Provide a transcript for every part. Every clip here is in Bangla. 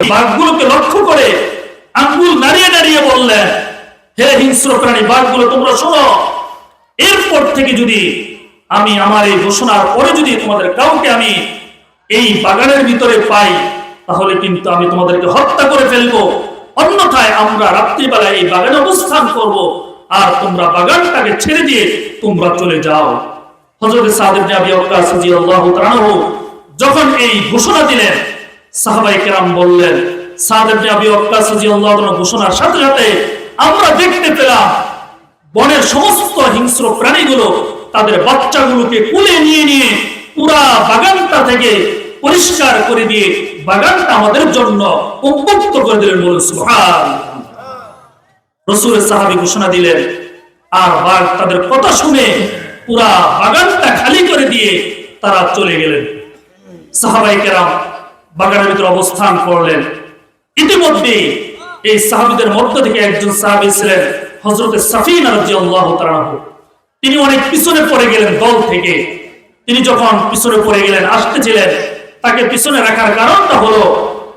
বাঘগুলোকে লক্ষ্য করে আঙ্গুল নাড়িয়ে নাড়িয়ে বললেন, হে হিংস্র প্রাণী, বাঘগুলো, তোমরা শোনো। এরপর থেকে যদি আমি আমার এই ঘোষণার পরে যদি তোমাদের কাউকে আমি এই বাগানের ভিতরে পাই, তাহলে কিন্তু আমি তোমাদেরকে হত্যা করে ফেলব। অন্যথায় আমরা রাত্রিবেলায় এই বাগানে অবস্থান করব আর তোমরা বাগানটাকে ছেড়ে দিয়ে তোমরা চলে যাও। তাআলা আনহু যখন এই ঘোষণা দিলেন সাহাবাই বললেন ঘোষণার সাথে সাথে আমরা দেখতে পেলাম, বনের সমস্ত হিংস্র প্রাণীগুলো তাদের বাচ্চাগুলোকে কুলে নিয়ে নিয়ে পুরা বাগানটা থেকে পরিষ্কার করে দিয়ে বাগানটা আমাদের জন্য উন্মুক্ত করে দিলেন সুবহান রসুলের সাহাবি ঘোষণা দিলেন, আর বাঘ তাদের কথা শুনে পুরা বাগানটা খালি করে দিয়ে তারা চলে গেলেন। সাহাবাই কেরাম বাগানের ভিতরে অবস্থান করলেন। ইতিমধ্যে এই সাহাবিদের মধ্য থেকে একজন সাহাবি ছিলেন হজরতের সাফিনা তিনি অনেক পিছনে পড়ে গেলেন দল থেকে। তিনি যখন পিছনে পড়ে গেলেন, আসতেছিলেন, তাকে পিছনে রাখার কারণটা হলো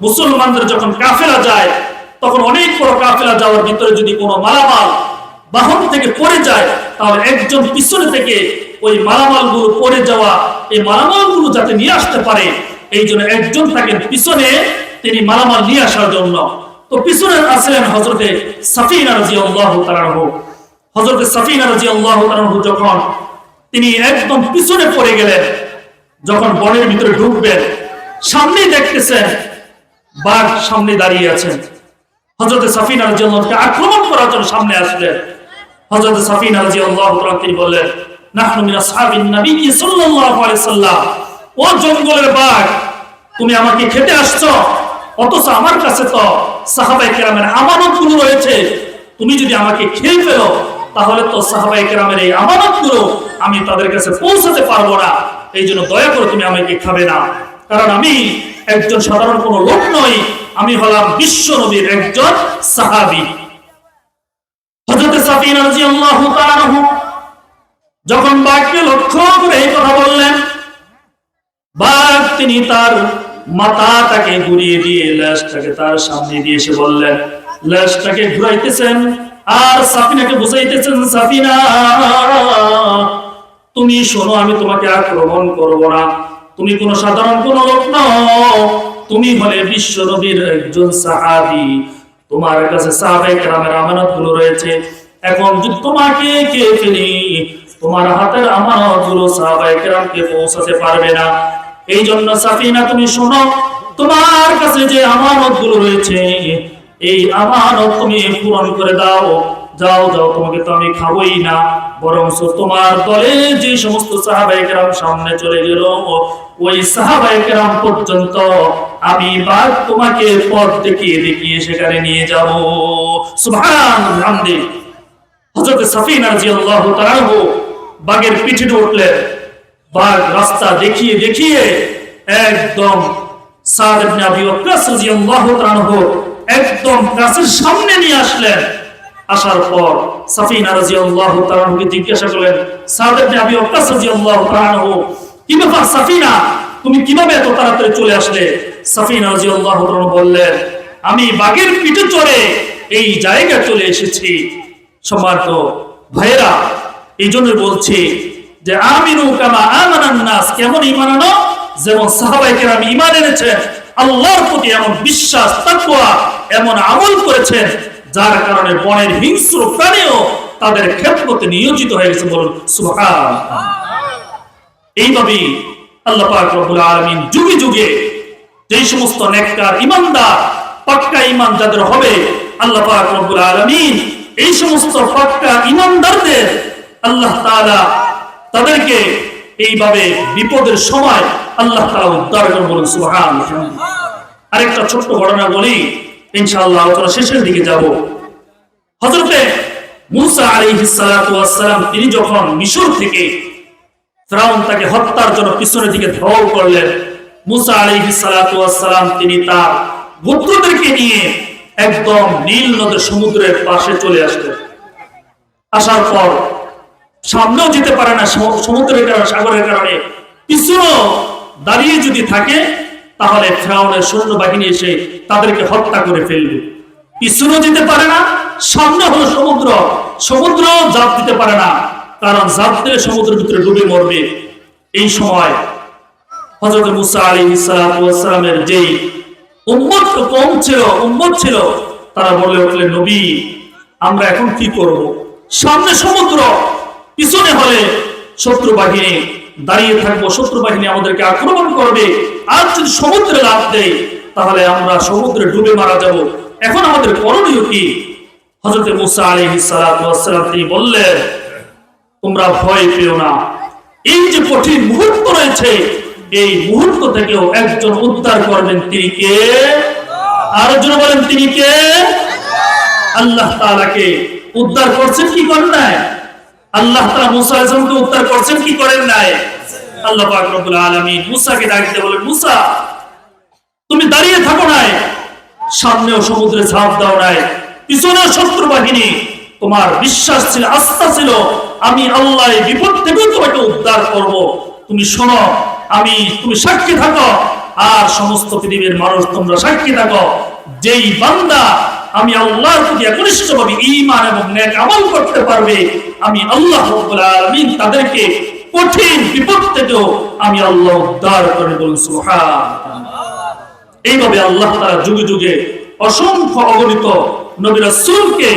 মুসলমানদের যখন কাফেলা যায়, তখন অনেক বড় কাফেলা যাওয়ার ভিতরে যদি কোনো মালামাল বাহন থেকে পড়ে যায়, তাহলে একজন পিছনে থেকে ওই মালামালগুলো পড়ে যাওয়া, এই মালামালগুলো যাতে নিয়ে আসতে পারে এই জন্য একজন থাকেন পিছনে তিনি মালামাল নিয়ে আসার জন্য। তো পিছনে আছিলেন হজরতে সাফিনা রাজি আল্লাহ হজরতে সাফিনা রাজি আল্লাহ যখন তিনি একদম পিছনে পড়ে গেলেন, যখন বনের ভিতরে ঢুকবেন, সামনেই দেখতেছেন বাঘ সামনে দাঁড়িয়ে আছেন। হজরত সাফিনা রাজিয়াল্লাহকে আক্রমণ করার জন্য সামনে আসলেন। হজরত সাফিনা তাআলা তিনি বললেন, নাহনু মিন নবী সাল্লাল্লাহু আলাইহি সাল্লাম। ও জঙ্গলের বাঘ, তুমি আমাকে খেতে আসছো? অথচ আমার কাছে তো সাহাবাই কেরামের আমানতগুলো রয়েছে। তুমি যদি আমাকে খেয়ে ফেলো, তাহলে তো সাহাবাই কেরামের এই আমানতগুলো আমি তাদের কাছে পৌঁছাতে পারব না। এই জন্য দয়া করে তুমি আমাকে খাবে না। কারণ আমি একজন সাধারণ কোন লোক নই, আমি হলাম বিশ্ব নবীর একজন সাহাবি। আনহু যখন বাঘকে লক্ষ্য করে এই কথা বললেন বাঘ তিনি তার মাথাটাকে ঘুরিয়ে দিয়ে ল্যাসটাকে তার সামনে দিয়ে এসে বললেন ল্যাসটাকে ঘুরাইতেছেন আর সাফিনাকে বুঝাইতেছেন, সাফিনা, তুমি শোনো, আমি তোমাকে আক্রমণ করব না। তুমি কোনো সাধারণ কোন লোক নও। তুমি হলে বিশ্ব নবীর একজন সাহাবি। তোমার কাছে সাহাবাই কেরামের আমানতগুলো রয়েছে। এখন যদি তোমাকে কে ফেলি, তোমার হাতের আমানতগুলো সাহাবাই কেরামকে পৌঁছাতে পারবে না। এই জন্য সাফিনা, তুমি শোনো, তোমার কাছে যে আমানতগুলো রয়েছে, এই আমানত তুমি পূরণ করে দাও। যাও যাও, তোমাকে তো আমি খাবোই না। বরং তোমার দলে যে সমস্ত সাহাবাই কেরাম সামনে চলে গেল, ওই সাহাবাই কেরাম পর্যন্ত আমি বাঘ তোমাকে পথ দেখিয়ে দেখিয়ে সেখানে নিয়ে যাব। সুবহান হামদি। হযরত সাফিনা রাদিয়াল্লাহু তাআলা বাঘের পিঠে উঠলেন। বাঘ রাস্তা দেখিয়ে দেখিয়ে একদম একদম কাছের সামনে নিয়ে আসলেন। আসার পর সাফিনা করলেন, সাদ ইবনে আবি ওয়াক্কাস রাদিয়াল্লাহু তাআলা কি ব্যাপার সাফিনা? তুমি কীভাবে চলে আসলে? বললেন, আমি বাঘের পিঠে চড়ে এই চলে এসেছি। সম্মানিত ভাইরা এই জন্য বলছি যে আমিনু কামা আমানান নাস কেমন ঈমান আনো যেমন সাহাবায়ে কেরাম ঈমান এনেছেন, আল্লাহর প্রতি এমন বিশ্বাস, তাকওয়া, এমন আমল করেছেন, যার কারণে বনের হিংস্র প্রাণীও তাদের খেদমতে নিয়োজিত হয়ে গেছে বলুন এইভাবেই আল্লাহ পাক রব্বুল আলামিন যুগে যুগে যেই সমস্ত নেককার ইমানদার পাক্কা ইমান যাদের হবে, আল্লাহ পাক রব্বুল আলামিন এই সমস্ত পাক্কা ইমানদারদের আল্লাহ তাআলা তাদেরকে এইভাবে বিপদের সময় আল্লাহ তাআলা উদ্ধার করে বলুন সুবহান আরেকটা ছোট্ট ঘটনা বলি, ইনশাআল্লাহ আলোচনা শেষের দিকে যাব। হযরতে মুসা তিনি যখন মিশর থেকে ফেরাউন তাকে হত্যার জন্য পিছনের দিকে ঢল করলেন, মুসা তিনি তার গোত্রদেরকে নিয়ে একদম নীল নদের সমুদ্রের পাশে চলে আসলেন। আসার পর সামনেও যেতে পারে না সমুদ্রের কারণে, সাগরের কারণে। পিছনেও দাঁড়িয়ে যদি থাকে, তাহলে ফেরাউনের সৈন্যবাহিনী এসে তাদেরকে হত্যা করে ফেলবে। পিছনেও যেতে পারে না, সামনে হলো সমুদ্র। সমুদ্র জাপ দিতে পারে না, কারণ জাপ দিলে সমুদ্রের ভিতরে ডুবে মরবে। এই সময় হজরত মুসা আলী ইসালামের যেই উম্মত কম ছিল, উম্মত ছিল, তারা বলে উঠলেন নবী, আমরা এখন কি করব? সামনে সমুদ্র পিছনে হলে শত্রু বাহিনী, দাঁড়িয়ে থাকব, শত্রু বাহিনী আমাদেরকে আক্রমণ করবে। আর যদি সমুদ্রে লাভ দেয়, তাহলে আমরা সমুদ্রে ডুবে মারা যাব। এখন আমাদের করণীয় কি? হজরত মুসা আলী সালাম তিনি বললেন, তোমরা ভয় পেও না। এই যে কঠিন মুহূর্ত রয়েছে, এই মুহূর্ত থেকেও একজন উদ্ধার করবেন তিনি কে? আরেকজন বলেন, তিনি কে? আল্লাহ তালাকে উদ্ধার করছেন কি করেন নাই? আল্লাহ তাআলা মুসা আলাইহিসসালামকে উদ্ধার করছেন, কি করেন নাই? আল্লাহ পাক রব্বুল আলামিন মুসাকে ডাক দিয়ে মুসা, তুমি দাঁড়িয়ে থাকো নাই। সামনেও সমুদ্রে ঝাঁপ দাও নাই। পিছনেও শত্রু বাহিনী। তোমার বিশ্বাস ছিল, আস্থা ছিল, আমি আল্লাহ বিপদ থেকেও তোমাকে উদ্ধার করব। তুমি শোনো, আমি, তুমি সাক্ষী থাকো। আর সমস্ত পৃথিবীর মানুষ, তোমরা সাক্ষী থাকো। যেই বান্দা আমি আল্লাহর প্রতি একনিষ্ঠভাবে ঈমান এবং নেক আমল করতে পারবে, আমি আল্লাহ রাব্বুল তাদেরকে কঠিন বিপদ থেকেও আমি আল্লাহ উদ্ধার করে বলুন, সুবহানাল্লাহ। এইভাবে আল্লাহ তারা যুগে যুগে অসংখ্য অগণিত নবী রাসূলকে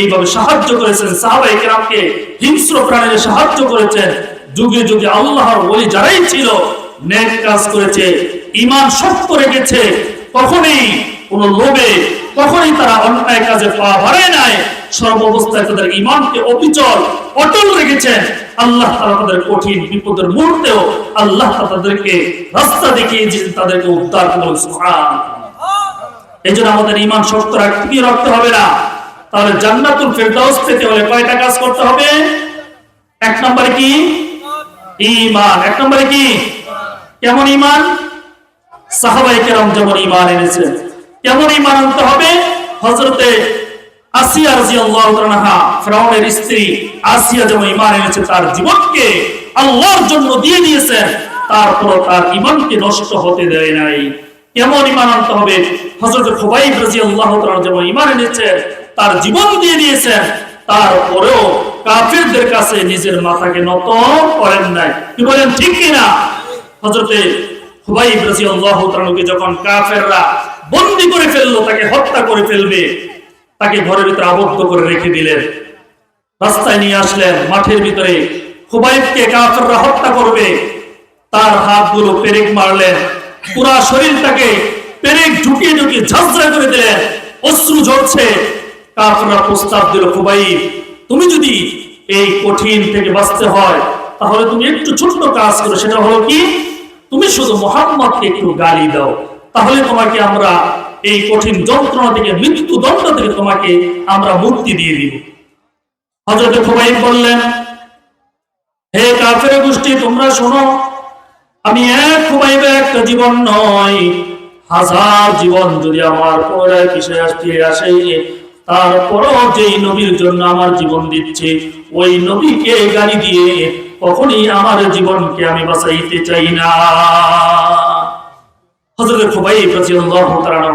এইভাবে সাহায্য করেছেন সাহাবাই কেরামকে হিংস্র প্রাণীদের সাহায্য করেছেন। যুগে যুগে আল্লাহর ওলি যারাই ছিল নেক কাজ করেছে ইমান শক্ত রেখেছে, কখনই কোন লোভে কখনই তারা অন্যায় কাজে পা বাড়ায় নাই। সর্বাবস্থায় তাদের ঈমানকে অবিচল, অটল রেখেছেন। আল্লাহ তাআলা তাদের কঠিন বিপদের মুহূর্তেও আল্লাহ তাদেরকে রাস্তা দেখিয়ে দিয়েছেন, তাদেরকে উদ্ধার সুবহানাল্লাহ। এই জন্য আমাদের ইমান শক্ত রাখতে রাখতে হবে না। তাহলে জান্নাতুল ফেরদাউস পেতে হলে কয়টা কাজ করতে হবে? এক নম্বরে কি? ইমান এক নম্বরে কি? কেমন ইমান সাহাবাই কেরাম যেমন ইমান এনেছেন কেমন ইমান হবে? হজরতে তার জীবন দিয়ে দিয়েছেন, তারপরেও কাফিরদের কাছে নিজের মাথাকে নত করেন নাই। কি বলেন, ঠিক কি না হযরতে খুবাইব রাদিয়াল্লাহু তাআলাকে যখন কাফেররা বন্দী করে ফেলল, তাকে হত্যা করে ফেলবে। তাকে ঘরের ভিতরে আবদ্ধ করে রেখে দিলেন। রাস্তায় নিয়ে আসলেন, মাঠের ভিতরে। খুবাইবকে কাফেররা হত্যা করবে। তার হাতগুলো পেরেক মারলেন। পুরা শরীরটাকে পেরেক ঢুকিয়ে ঢুকিয়ে ঝাঁঝরা করে দিলেন। অশ্রু ঝরছে। কাফেররা প্রস্তাব দিল, খুবাইব, তুমি যদি এই কঠিন থেকে বাঁচতে হয়, তাহলে তুমি একটু ছোট্ট কাজ করো। সেটা হলো কি? তুমি শুধু মোহাম্মদকে একটু গালি দাও। তাহলে তোমাকে আমরা এই কঠিন যন্ত্রণা থেকে মৃত্যু দণ্ড থেকে তোমাকে আমরা মুক্তি দিয়ে দিব। হজরত খুবাইব বললেন, হে কাফের গোষ্ঠী, তোমরা শোনো, আমি এক খুবাইবের একটা জীবন নয়, হাজার জীবন যদি আমার পরে পিছিয়ে আসতে আসে, তারপরও যেই নবীর জন্য আমার জীবন দিচ্ছে, ওই নবীকে গালি দিয়ে কখনই আমার জীবনকে আমি বাঁচাইতে চাই না। হযরত খুবাইব রাদিয়াল্লাহু তাআলা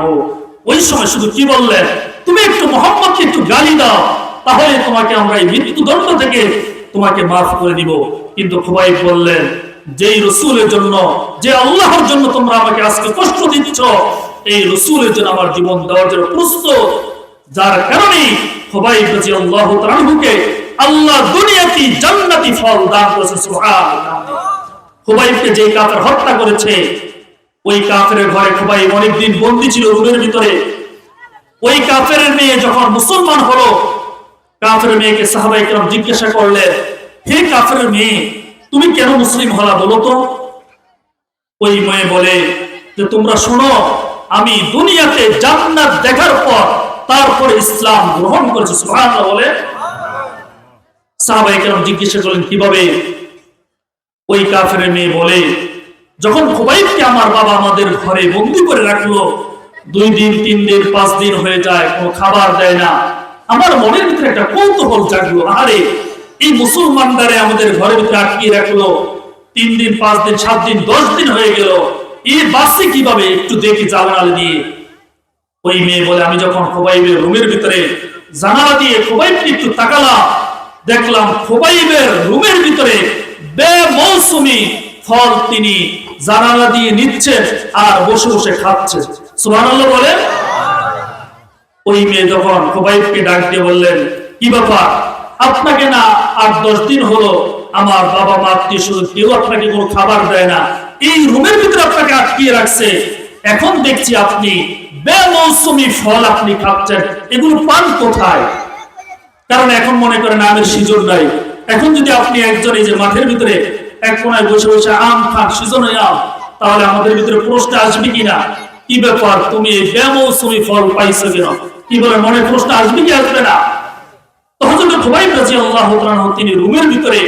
ওই সময় শুধু কি বললেন? তুমি একটু মোহাম্মদকে একটু গালি দাও, তাহলে তোমাকে আমরা এই মৃত্যুদণ্ড থেকে তোমাকে মাফ করে দিব। কিন্তু খুবাইব বললেন, যেই রসুলের জন্য, যে আল্লাহর জন্য তোমরা আমাকে আজকে কষ্ট দিচ্ছ, এই রসুলের জন্য আমার জীবন দেওয়ার জন্য প্রস্তুত। যার কারণে খুবাইব রাদিয়াল্লাহু তাআলা আনহুকে আল্লাহ দুনিয়াতি জান্নাতি ফল দান করেছে, সুবহানাল্লাহ। খুবাইবকে যে কাফের হত্যা করেছে ওই কাফের ঘরে খুবাই অনেকদিন বন্দি ছিল রুমের ভিতরে। ওই কাফের মেয়ে যখন মুসলমান হলো, কাফের মেয়েকে সাহাবাই কেরাম জিজ্ঞাসা করলে হে কাফের মেয়ে, তুমি কেন মুসলিম হলা বলো তো? ওই মেয়ে বলে, যে তোমরা শোনো, আমি দুনিয়াতে জান্নাত দেখার পর তারপরে ইসলাম গ্রহণ করেছি। সুবহানাল্লাহ বলে। সাহাবাই কেরাম জিজ্ঞাসা করলেন, কীভাবে? ওই কাফের মেয়ে বলে যখন খুবাইবকে আমার বাবা আমাদের ঘরে বন্দি করে রাখল, দুই দিন, তিন দিন, পাঁচ দিন হয়ে যায়, কোনো খাবার দেয় না। আমার মনের ভিতরে একটা কৌতূহল জাগলো আরে এই মুসলমানদারে আমাদের ঘরের ভিতরে আটকিয়ে রাখল। তিন দিন, পাঁচ দিন, সাত দিন, দশ দিন হয়ে গেল। এই বাসে কীভাবে একটু দেখি জানালা দিয়ে? ওই মেয়ে বলে, আমি যখন খোবাইবের রুমের ভিতরে জানালা দিয়ে খোবাইবকে একটু তাকালাম, দেখলাম খোবাইবের রুমের ভিতরে বেমৌসুমি ফল তিনি জানালা দিয়ে নিচ্ছেন আর বসে বসে খাচ্ছেন সুবহানাল্লাহ বলে ওই মেয়ে যখন খোবাইবকে ডাক দিয়ে বললেন, কি ব্যাপার? আপনাকে না আট দশ দিন হলো আমার বাবা মা আত্মীয় স্বজন কেউ আপনাকে কোনো খাবার দেয় না। এই রুমের ভিতরে আপনাকে আটকিয়ে রাখছে। এখন দেখছি আপনি বেমৌসুমি ফল আপনি খাচ্ছেন। এগুলো পান কোথায়? কারণ এখন মনে করেন আমের সিজন নাই। এখন যদি আপনি একজন এই যে মাঠের ভিতরে এক কোনায় বসে বসে আম খান, সিজন আম তাহলে আমাদের ভিতরে প্রশ্ন আসবে কিনা? কি ব্যাপার? তুমি এই বেমৌসুমি ফল পাইছো কেন? কি বলে মনে প্রশ্ন আসবে কি আসবে না? তিনি রুমের ভিতরে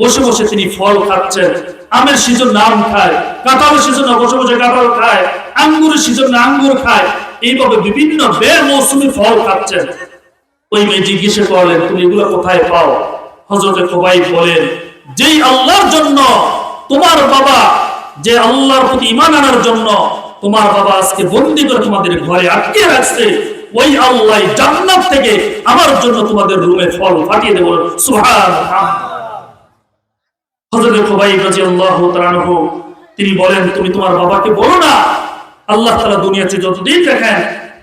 বসে বসে তিনি ফল খাচ্ছেন। আমের সিজন আম খায়, কাঁঠালের সিজন বসে বসে কাঁঠাল খায়, আঙ্গুরের সিজন আঙ্গুর খায়। এইভাবে বিভিন্ন বেমৌসুমি ফল খাচ্ছেন। ওই মেয়ে জিজ্ঞেস করলেন, তুমি এগুলো কোথায় পাও? হজরত খোবাই বলেন যেই আল্লাহর জন্য তোমার বাবা, যে আল্লাহর প্রতি ইমান আনার জন্য তোমার বাবা আজকে বন্দি করে তোমাদের ঘরে আটকে রাখছে, ওই আল্লাহ জান্নাত থেকে আমার জন্য তোমাদের রুমে ফল ফাটিয়ে দেবো। সুহান হজরত খোবাই রাদিয়াল্লাহু তাআলা আনহু, তিনি বলেন, তুমি তোমার বাবাকে বলো না। আল্লাহ তাআলা দুনিয়াতে যতদিন দেখেন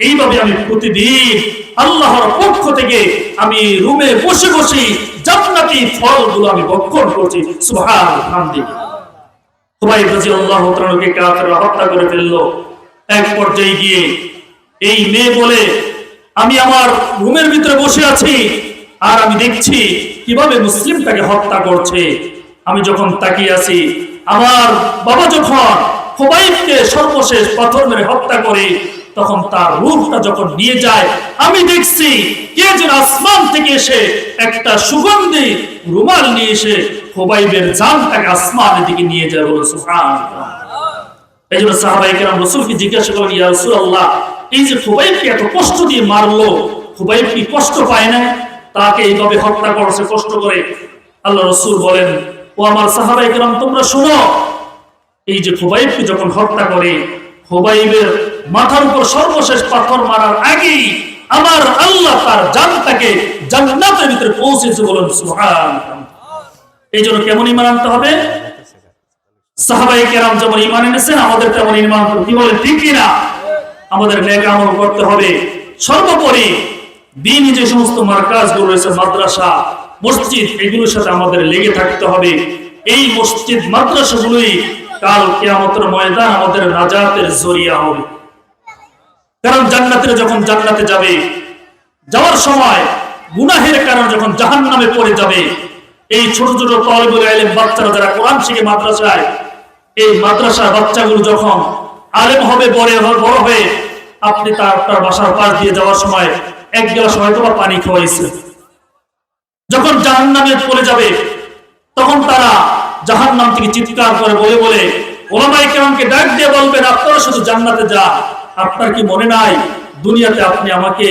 এইভাবে আমি প্রতিদিন আল্লাহর পক্ষ থেকে আমি রুমে বসে বসে জান্নাতি ফলগুলো আমি ভক্ষণ করছি, সুবহানাল্লাহ। খুবাই রাদিয়াল্লাহু তাআলাকে কাফেররা হত্যা করে ফেলল। এক পর্যায়ে গিয়ে এই মেয়ে বলে, আমি আমার রুমের ভিতরে বসে আছি আর আমি দেখছি কীভাবে মুসলিমটাকে হত্যা করছে। আমি যখন তাকিয়ে আছি, আমার বাবা যখন খুবাইবকে সর্বশেষ পাথর মেরে হত্যা করে তখন তার রূপটা যখন নিয়ে যায়, আমি দেখছি কে যেন আসমান থেকে এসে একটা সুগন্ধি রুমাল নিয়ে এসে খুবাইবের জানটাকে আসমানের দিকে নিয়ে যায় বলে এই জন্য সাহাবাই কেরাম রসুলকে জিজ্ঞাসা করেন ইয়া এই যে খুবাইবকে এত কষ্ট দিয়ে মারলো? খুবাইব কি কষ্ট পায় না তাকে এইভাবে হত্যা করছে কষ্ট করে। আল্লাহ রসুল বলেন, ও আমার সাহাবাই কেরাম, তোমরা শোনো, এই যে খুবাইবকে যখন হত্যা করে খুবাইবের মাথার উপর সর্বশেষ পাথর মারার আগেই আমার আল্লাহ তার জানটাকে জান্নাতের ভিতরে পৌঁছেছে বলেন, সুবহানাল্লাহ। এই জন্য কেমন ইমান আনতে হবে? সাহাবাই কেরাম যেমন ইমান এনেছেন, আমাদের তেমন ইমান কি বলে ঠিক কিনা? আমাদের নেক আমল করতে হবে। সর্বোপরি দিন যে সমস্ত মার্কাজগুলো রয়েছে, মাদ্রাসা, মসজিদ, এগুলোর সাথে আমাদের লেগে থাকতে হবে। এই মসজিদ মাদ্রাসা গুলোই কাল কেয়ামতের ময়দান আমাদের নাজাতের জরিয়া হবে। কারণ জান্নাতের যখন জান্নাতে যাবে, যাওয়ার সময় গুনাহের কারণে যখন জাহান নামে পড়ে যাবে, এই ছোট ছোট তলবুল আলেম বাচ্চারা যারা কোরআন শিখে মাদ্রাসায়, এই মাদ্রাসার বাচ্চাগুলো যখন আলেম হবে, বড় বড় হয়ে আপনি তার তার বাসার পাশ দিয়ে যাওয়ার সময় এক গ্লাস হয়তো বা পানি খাওয়াইছে। যখন জাহান নামে পড়ে যাবে, তখন তারা জাহান নাম থেকে চিৎকার করে বলে বলে ওলামাই কেমনকে ডাক দিয়ে বলবেন আপনারা শুধু জান্নাতে যা আপনার কি মনে নাই দুনিয়াতে আপনি আমাকে,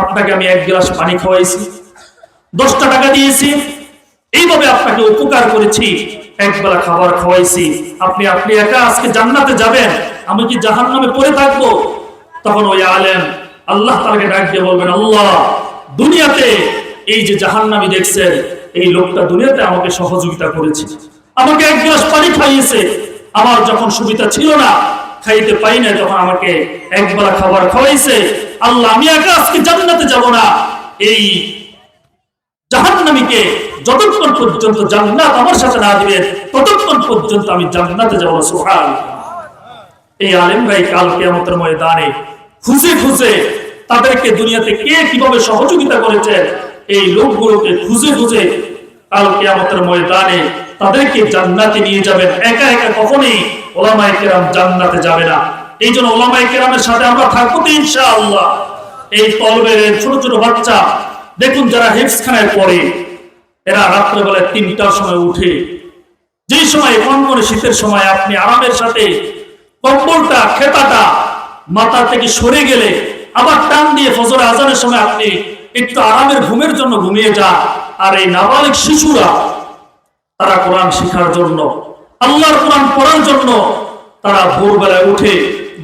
আপনাকে আমি এক গ্লাস পানি খাওয়াইছি, দশটা টাকা দিয়েছি? এইভাবে আপনাকে উপকার করেছি, একবেলা খাবার খাওয়াইছি। আপনি আপনি একা আজকে জান্নাতে যাবেন, আমি কি জাহান নামে পড়ে থাকব? তখন ওই আলেন আল্লাহ তাকে ডাক দিয়ে বলবেন, আল্লাহ, দুনিয়াতে এই যে জাহান্নামি দেখছেন, এই লোকটা দুনিয়াতে আমাকে সহযোগিতা করেছে। আমাকে এক গ্লাস পানি খাইয়েছে। আমার যখন সুবিধা ছিল না, খাইতে পাই না তখন আমাকে একবেলা খাবার খাওয়াইছে। আল্লাহ, আমি একা আজকে জান্নাতে যাব না। এই জাহান্নামীকে যতক্ষণ পর্যন্ত জান্নাত আমার সাথে না দিবেন ততক্ষণ পর্যন্ত আমি জান্নাতে যাব সুহাল এই আলেমরাই কাল কেয়ামতের ময়দানে খুঁজে খুঁজে তাদেরকে দুনিয়াতে কে কীভাবে সহযোগিতা করেছে, এই লোকগুলোকে খুঁজে খুঁজে কাল কেয়ামতের ময়দানে তাদেরকে জান্নাতে নিয়ে যাবেন। একা একা কখনই ওলামায়ে কেরাম জান্নাতে যাবে না। এই জন্য ওলামায়ে কেরামের সাথে আমরা থাকব তো ইনশাআল্লাহ। এই তলবের ছোট ছোট বাচ্চা, দেখুন যারা হেফসখানায় পড়ে, এরা রাত্রেবেলায় তিনটার সময় উঠে যে সময় কনকনে শীতের সময় আপনি আরামের সাথে কম্বলটা, খেতাটা মাথা থেকে সরে গেলে, আবার টান দিয়ে ফজর আজানের সময় আপনি একটু আরামের ঘুমের জন্য ঘুমিয়ে যান। আর এই নাবালিক শিশুরা তারা কোরআন শেখার জন্য, আল্লাহর কোরআন পড়ার জন্য তারা ভোরবেলায় উঠে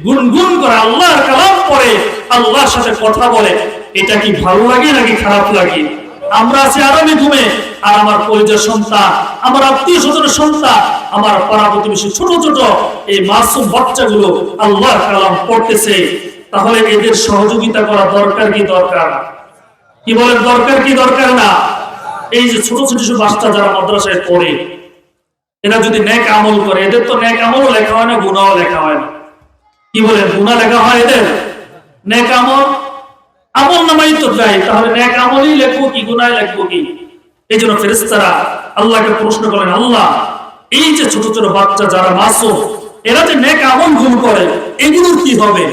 গুনগুন করে আল্লাহর কালাম পড়ে, আল্লাহর সাথে কথা বলে। এটা কি ভালো লাগে নাকি খারাপ লাগে? আমরা আছি আরামে ঘুমে, আর আমার পরিচয় সন্তান, আমার আত্মীয় স্বজনের সন্তান, আমার পাড়া প্রতিবেশী ছোট ছোট, এই মাসুম বাচ্চাগুলো আল্লাহর কালাম পড়তেছে। তাহলে এদের সহযোগিতা করা দরকার কি দরকার? কি বলেন দরকার কি দরকার না? এই যে ছোট ছোট বাচ্চা যারা মাদ্রাসায় পড়ে, এরা যদি ন্যাক আমল করে, এদের তো ন্যাক আমলও লেখা হয় না, গুণাও লেখা হয় না। কি বলেন গুণা লেখা হয় এদের? ন্যাক আমল? আমল নামাই তো চাই তাহলে ন্যাক আমলই লেখবো কি গুনায় লেখবো কি? এই জন্য ফেরেস্তারা আল্লাহকে প্রশ্ন করেন আল্লাহ, এই যে ছোট ছোট বাচ্চা যারা মাসুম, এরা যে ন্যাক আমল ভুল করে, এগুলোর কি হবে?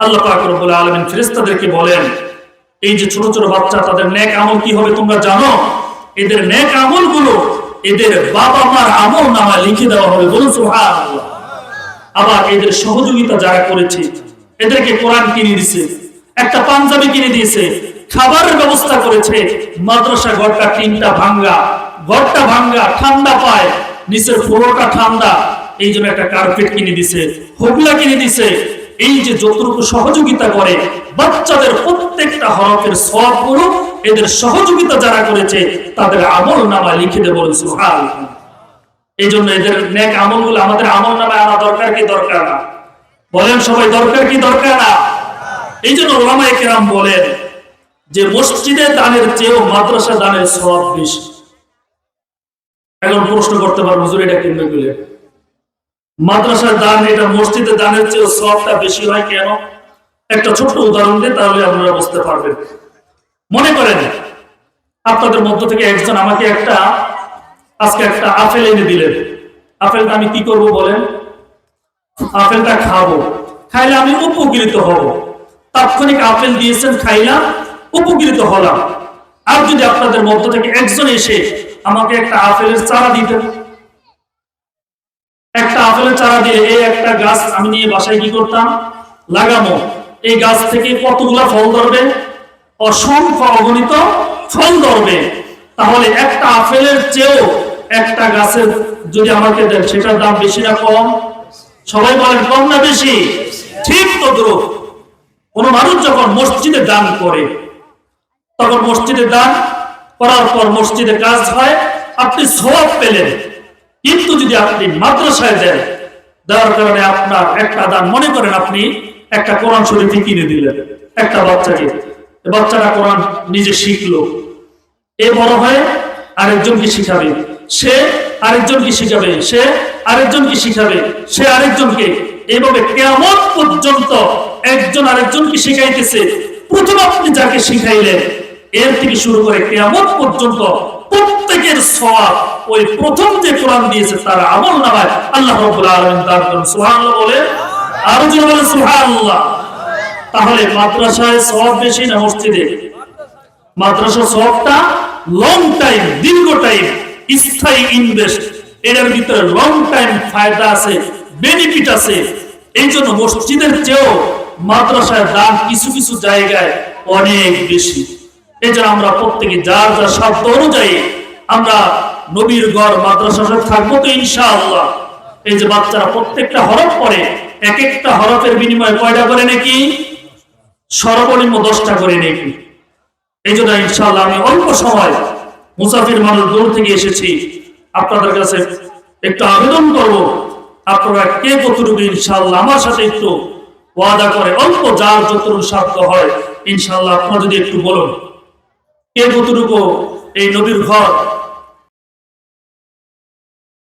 আল্লাহ পাক রব্বুল আলামিন ফেরেশতাদেরকে বলেন এই যে ছোট ছোট বাচ্চা, তাদের নেক আমল কি হবে তোমরা জানো? এদের নেক আমলগুলো এদের বাবা মার আমল নামা লিখে দেওয়া হবে। বলুন, সুবহানাল্লাহ। আবার এদের সহযোগিতা যারা করেছে, এদেরকে কোরআন কিনে দিছে, একটা পাঞ্জাবি কিনে দিয়েছে, খাবারের ব্যবস্থা করেছে, মাদ্রাসা ঘরটা তিনটা ভাঙ্গা, ঘরটা ভাঙ্গা, ঠান্ডা পায়, নিচের ফ্লোরটা ঠান্ডা, এই জন্য একটা কার্পেট কিনে দিছে, হুগলা কিনে দিছে। এই যে যতটুকু সহযোগিতা করে বাচ্চাদের প্রত্যেকটা হরফের সবগুলো এদের সহযোগিতা যারা করেছে, তাদের আমল নামা লিখে দেবো সুবহানাল্লাহ। এই জন্য এদের নেক আমলগুলো আমাদের আমল নামে আনা দরকার কি দরকার না? বলেন সবাই, দরকার কি দরকার না? এই জন্য ওলামায়ে কেরাম বলেন যে মসজিদে দানের চেয়েও মাদ্রাসা দানের সব বেশি। এখন প্রশ্ন করতে পারব হুজুর, এটা কিনবে গেলে মাদ্রাসার দান, এটা মসজিদে দানের চেয়েও সবটা বেশি হয় কেন? একটা ছোট্ট উদাহরণ দিয়ে তাহলে আপনারা বুঝতে পারবেন। মনে করেন, আপনাদের মধ্য থেকে একজন আমাকে একটা, আজকে একটা আপেল এনে দিলেন। আপেলটা আমি কি করব বলেন? আপেলটা খাব। খাইলে আমি উপকৃত হব। তাৎক্ষণিক আপেল দিয়েছেন, খাইলাম, উপকৃত হলাম। আর যদি আপনাদের মধ্য থেকে একজন এসে আমাকে একটা আপেলের চারা দিতেন? একটা আপেলের চারা দিয়ে এই একটা গাছ আমি নিয়ে বাসায় কি করতাম? লাগামো। এই গাছ থেকে কতগুলা ফল ধরবে? অসংখ্য অগণিত ফল ধরবে। তাহলে একটা আপেলের চেয়েও একটা গাছের যদি আমাকে দেন, সেটার দাম বেশি না কম? সবাই বলেন, কম না বেশি? ঠিক তো কোন মানুষ যখন মসজিদে দান করে, তখন মসজিদে দান করার পর মসজিদে কাজ হয়, আপনি সব পেলেন। কিন্তু যদি আপনি মাদ্রাসায় দেন, দেওয়ার কারণে আপনার একটা দান, মনে করেন আপনি একটা কোরআন শরীফ কিনে দিলেন, একটা বাচ্চাকে। বাচ্চাটা কোরআন নিজে শিখলো। এ বড় হয়ে আরেকজনকে শিখাবে। সে আরেকজনকে শিখাবে। সে আরেকজনকে শিখাবে। সে আরেকজনকে। এইভাবে কেমন পর্যন্ত একজন আরেকজনকে শিখাইতেছে। প্রথম আপনি যাকে শিখাইলেন, এর থেকে শুরু করে কেমন পর্যন্ত প্রত্যেকের সওয়াব ওই প্রথম যে কোরআন দিয়েছে, তার আমল নামায় আল্লাহ রাব্বুল আলামিন দান করেন। বলে আরও জোরে বলেন, সুবহানাল্লাহ। তাহলে মাদ্রাসায় সওয়াব বেশি না মসজিদে? মাদ্রাসা সবটা লং টাইম দীর্ঘ টাইম স্থায়ী ইনভেস্ট এটার ভিতরে লং টাইম ফায়দা আছে বেনিফিট আছে। এই জন্য মসজিদের চেয়েও মাদ্রাসায় দাম কিছু কিছু জায়গায় অনেক বেশি। এই জন্য আমরা প্রত্যেকে যার যার সাধ্য অনুযায়ী আমরা নবীর ঘর মাদ্রাসা থাকব তো ইনশাআল্লাহ। এই যে বাচ্চারা প্রত্যেকটা হরফ পড়ে এক একটা হরফের বিনিময়ে কয়টা করে নাকি? সর্বনিম্ন দশটা করে নাকি? এই জন্য ইনশাল্লাহ আমি অল্প সময় মুসাফির মানুষ দূর থেকে এসেছি। আপনাদের কাছে একটু আবেদন করব। আপনারা কে কতটুকু ইনশাল্লাহ আমার সাথে একটু ওয়াদা করে? অল্প যার যতটুকু সাধ্য হয় ইনশাল্লাহ আপনারা যদি একটু বলুন। কে কতটুকু এই নবীর ঘর